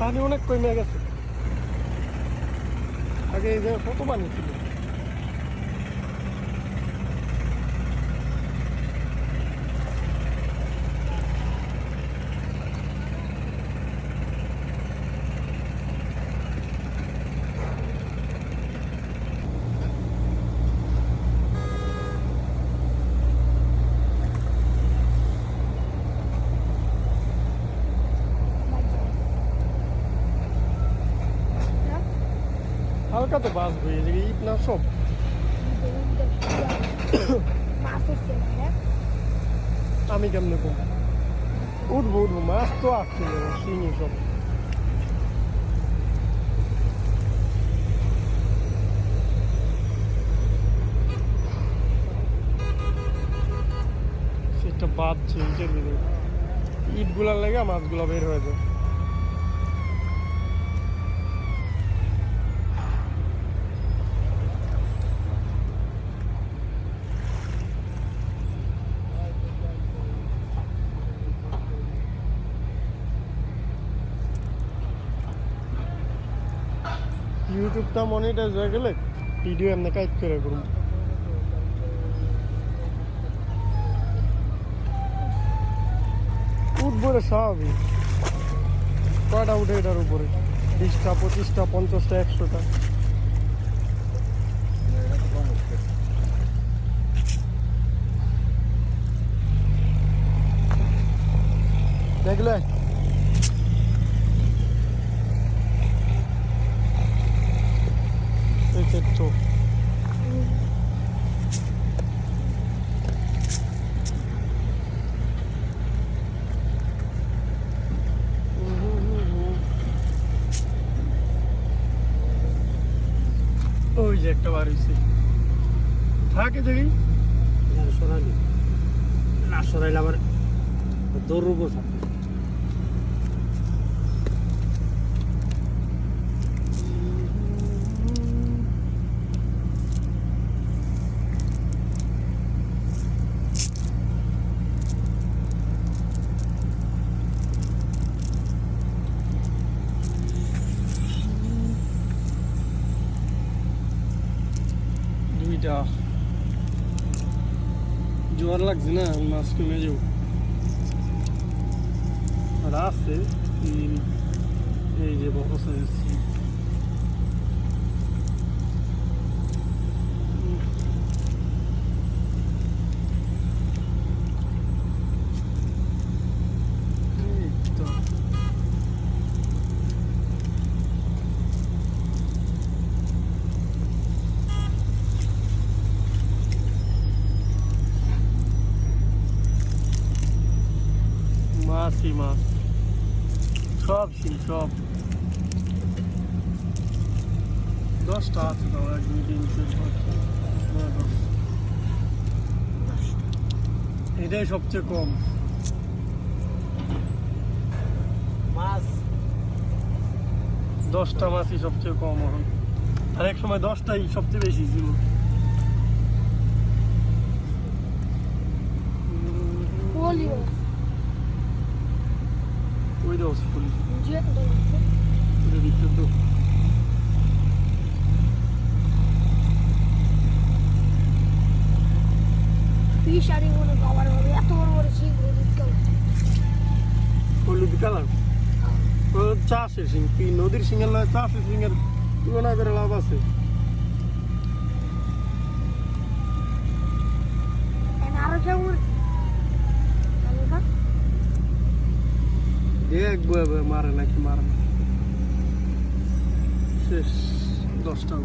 পানি অনেক কমে গেছে। আগে এই জায়গায় কত পানি ছিল? হালকা তো যাবে ইট না সব? আমি কেমনে কম উঠবো উঠবো মাছ তো আসছে শিঙি সব। সেটা বাঁধছে ইটের ভিতরে ইটগুলার লেগে মাছগুলো বের হয়ে যায়। ইউটিউবটা মনিটাইজ হয়ে গেলে ভিডিও এমনি কাজ করে করুন। উঠবো রে স্বাভাবিক কয়টা উঠে এটার উপরে? বিশটা, পঁচিশটা, পঞ্চাশটা, একশোটা। দেখলে? তো ওই যে একটা বার হয়েছে থাকে দেখি। সরাইলি। না সরাইলে আবার দৌড়বো দুইটা জোয়ার লাগছে না মাছ কমে যাও আর আছে এই যে বড় prima. Schapje, schap. Daar staat het nou eigenlijk niet in de Ik deze op te komen. Maas. op te komen, obcy komu. ik jak mamy dosta iść obcy wyjść z ওই দেওয়া ফুল যে ওইটা ভিতরে তো ফিশারি বলে বাবার হবে এত বড় বড় শিখ হলুদ কালার চাষের সিং কি নদীর সিংহের লয় চাষের সিংহের। তুলনা করে লাভ আছে। bieg byłem, marynaki marynaki. Przecież dostał.